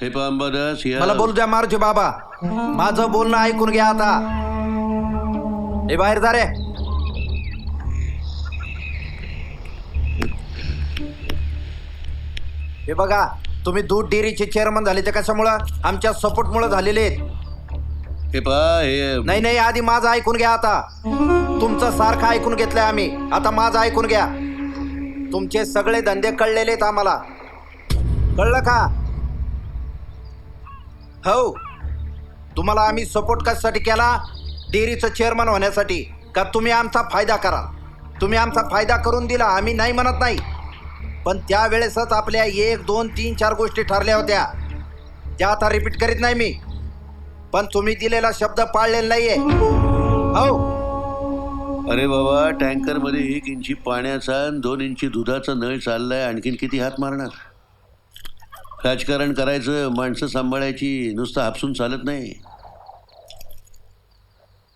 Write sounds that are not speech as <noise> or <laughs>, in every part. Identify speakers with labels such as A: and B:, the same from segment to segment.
A: हे
B: मला बोलू द्या मारुती बाबा. माझं बोलणं ऐकून घ्या आता. हे बाहेर जा रे. हे बघा तुम्ही दूध डेअरीचे चेअरमन झाले ते कशामुळं? आमच्या सपोर्टमुळे झालेले
A: हे हे
B: नाही नाही आधी माझं ऐकून घ्या आता. तुमचं सारखं ऐकून घेतलंय आम्ही. आता माझं ऐकून घ्या. तुमचे सगळे धंदे कळलेले आहेत आम्हाला. कळलं का? हो. तुम्हाला आम्ही सपोर्ट कशासाठी केला? डेअरीचं चेअरमन होण्यासाठी. का तुम्ही आमचा फायदा करा? तुम्ही आमचा फायदा करून दिला आम्ही नाही म्हणत नाही. पण त्यावेळेसच आपल्या एक दोन तीन चार गोष्टी ठरल्या होत्या. त्या आता रिपीट करीत नाही मी. पण तुम्ही दिलेला शब्द पाळलेला नाहीये. हो.
A: अरे बाबा टँकरमध्ये एक इंची पाण्याचा आणि दोन इंची दुधाचा नळ चाललाय आणखीन किती हात मारणार? राजकारण करायचं माणसं सांभाळायची नुसतं हापसून चालत नाही.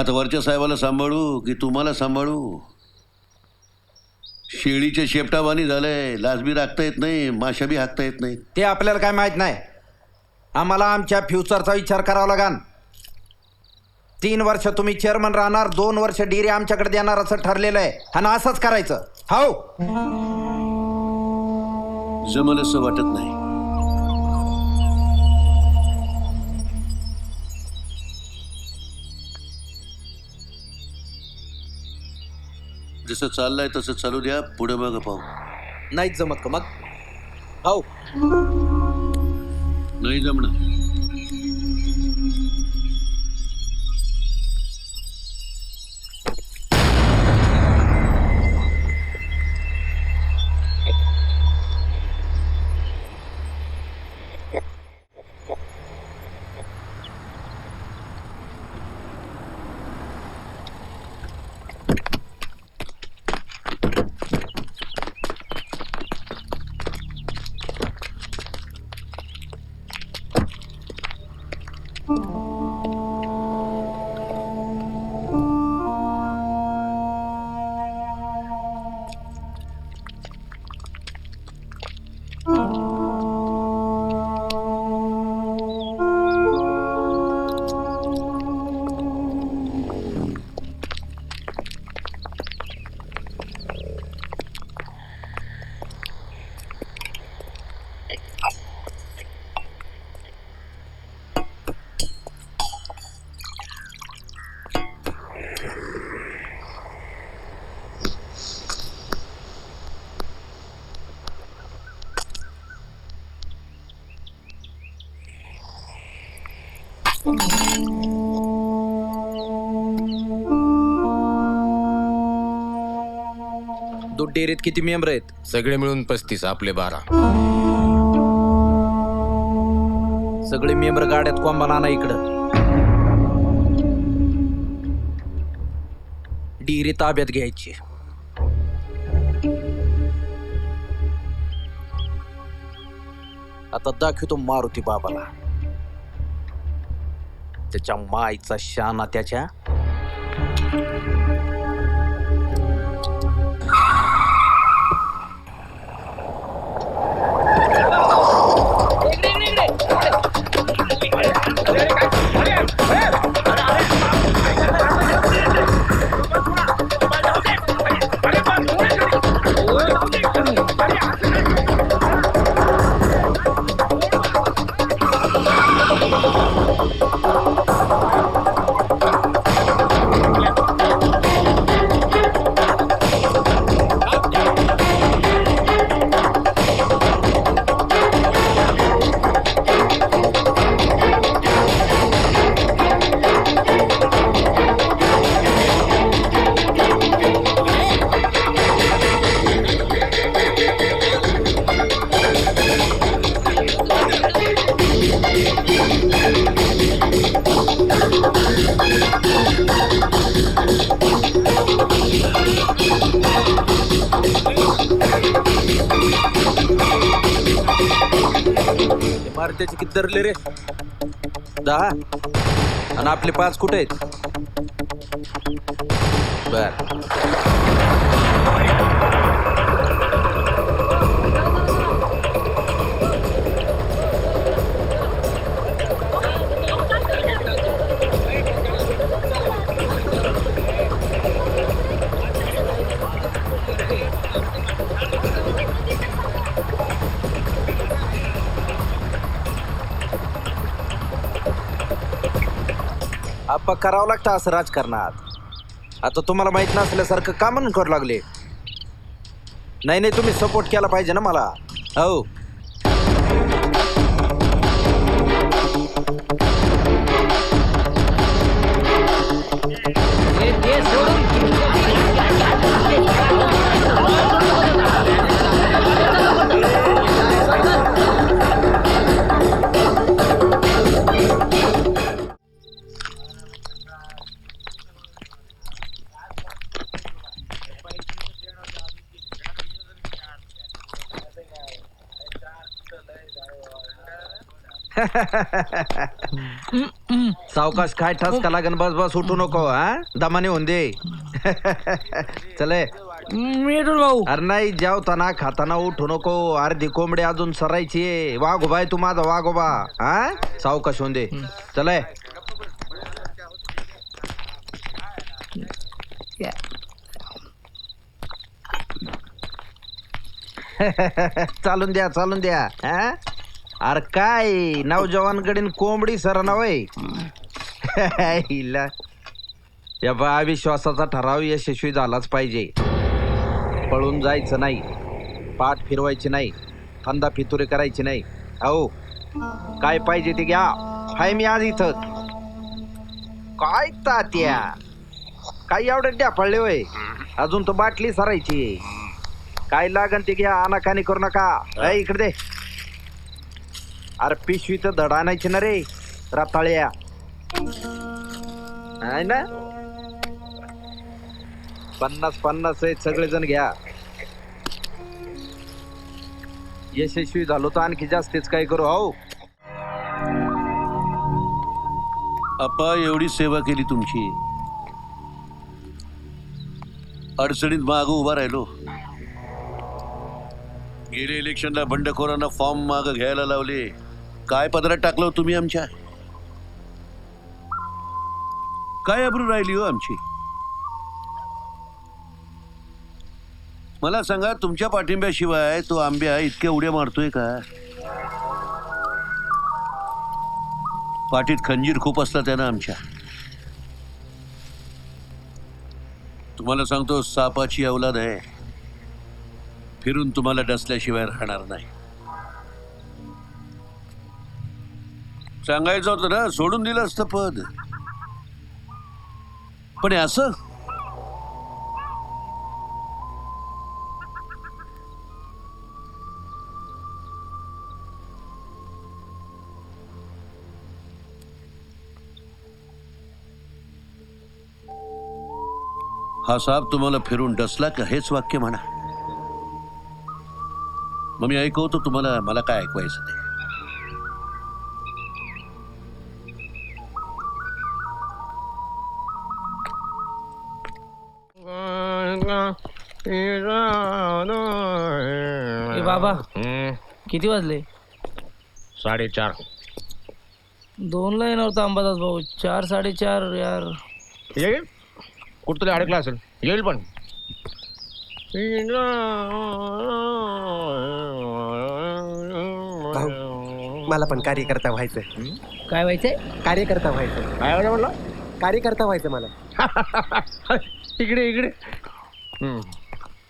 A: आता वरच्या साहेबाला सांभाळू की तुम्हाला सांभाळू? शेळीच्या शेपटावानी झालंय लाजबी राखता येत नाही माशा बी हाकता येत नाही.
B: ते आपल्याला काय माहीत नाही. आम्हाला आमच्या फ्युचरचा विचार करावा लागेल तीन वर्ष तुम्ही चेअरमन राहणार दोन वर्ष डिरी आमच्याकडे देणार असं ठरलेलं आहे. आणि असंच करायचं. हो?
A: जमल असं वाटत नाही. जसं चाललंय तसं चालू द्या. पुढे मग पाहू.
B: नाहीच जमत का मग? हो.
A: नाही जमणार.
B: दूध डेअरीत किती मेंबर आहेत?
C: सगळे मिळून पस्तीस आपले बारा.
B: सगळे मेंबर गाड्यात कोंबा आणा इकडं. डिरी ताब्यात घ्यायची. आता दाखवतो मारुती बाबाला. त्याच्या मायचा शाना त्याच्या. त्याचे किती धरले रे? दहा? आणि आपले पाच कुठे आहेत? बर. आप्पा करावं लागतं असं राजकारणात. आता तुम्हाला माहीत नसल्यासारखं का म्हणून करू लागले? नाही नाही तुम्ही सपोर्ट केला पाहिजे ना मला. हो. सावकाश काय ठस का लागन बस बस उठू नको हा? दमाने होऊन दे. चले.
D: भाऊ.
B: अरे नाही जेवताना खाताना उठू नको. अर्धी कोंबडी अजून सरायची आहे. वाघोबा आहे तू माझा वाघोबा हा? सावकाश होऊन दे. चले. <laughs> चालून द्या चालून द्या हा? अरे काय? नवजवानकडीन कोंबडी सर नवय हिला या बा विश्वासाचा ठराव यशस्वी झालाच पाहिजे. पळून जायचं नाही. पाठ फिरवायची नाही. थंदा फितुरे करायची नाही. अहो काय पाहिजे ते घ्या. हाय मी आज इथं. काय तात्या? काय एवढं द्या पडले वय? अजून तो बाटली सरायची. काय लागन ते घ्या अनाकानी करू नका. ऐ, इकडे अरे पिशवी तर धड आणायची ना रे रताळ्या. आहे ना? पन्नास पन्नास आहेत सगळेजण घ्या. यशस्वी झालो तर आणखी जास्तीच काय करू हो.
A: अप्पा एवढी सेवा केली तुमची. अडचणीत माग उभा राहिलो. गेले इलेक्शनला बंडखोरांना फॉर्म माग घ्यायला लावले. काय पदरात टाकलं हो तुम्ही आमच्या? काय अब्रू राहिली हो आमची? मला सांगा तुमच्या पाठिंब्याशिवाय तो आंब्या इतक्या उड्या मारतोय का? पाठीत खंजीर खूप असला त्यानं आमच्या. तुम्हाला सांगतो सापाची अवलाद आहे. फिरून तुम्हाला डसल्याशिवाय राहणार नाही. सांगायचं होतं ना सोडून दिलं असतं पद. पण हे असं? हा साप तुम्हाला फिरून डसला का हेच वाक्य म्हणा. मग मी ऐकवतो तुम्हाला मला काय ऐकवायचं ते.
D: ए बाबा. किती वाजले?
C: साडेचार.
D: दोनला येणार होता अंबादास भाऊ. चार साडेचार यार.
C: येईल? कुठतरी अडकला असेल. येईल पण.
E: मला पण कार्यकर्ता व्हायचं
D: काय व्हायचंय?
E: कार्यकर्ता व्हायचं
C: काय वाटलं म्हणलं
E: कार्यकर्ता व्हायचं मला. <laughs>
C: इकडे इकडे. हम्म.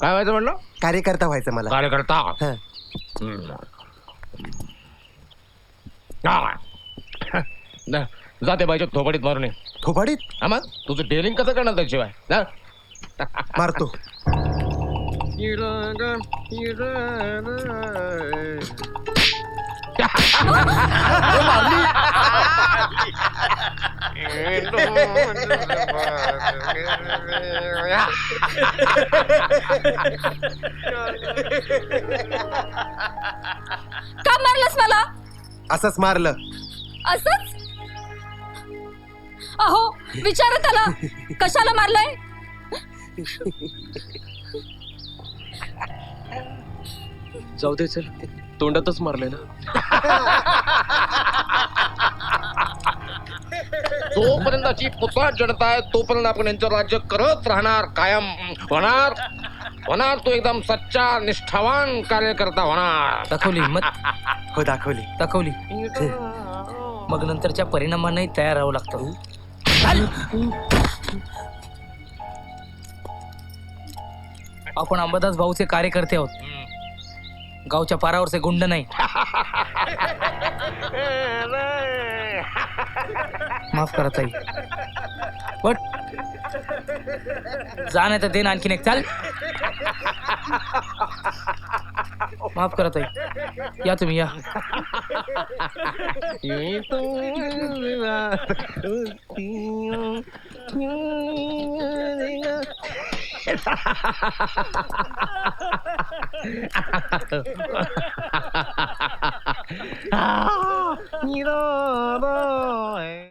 C: काय व्हायचं म्हणलं
E: कार्यकर्ता व्हायचं मला
C: कार्यकर्ता
E: हं.
C: हम्म. हा. <laughs> जा- जाते बाईच्या थोपडीत मारून ये.
E: थोबाडीत
C: हा मग तुझं डेअरिंग कसं करणार त्याशिवाय जा. <laughs>
E: मारतो <laughs>
F: का मारलंस मला?
E: असंच मारलं.
F: असंच? अहो विचारा त्याला. कशाला मारलंय?
G: जाऊ दे चल. तोंडातच मारलंय ना. <laughs>
C: जोपर्यंतची पुतळा जनता आहे तोपर्यंत आपण यांचं राज्य करत राहणार कायम होणार. होणार तो एकदम सच्चा निष्ठावान कार्यकर्ता होणार.
D: दाखवली हिंमत
E: हो दाखवली.
D: दाखवली. मग नंतरच्या परिणामांनाही तयार राहावं लागतं. चाल आपण अंबादास भाऊचे कार्यकर्ते आहोत. गावच्या पारावरचे गुंड नाही. माफ करा ताई. बट जा नाही तर दे ना आणखीन एक. चाल. माफ करा ताई. या तुम्ही या. <laughs> 啊，你的爱。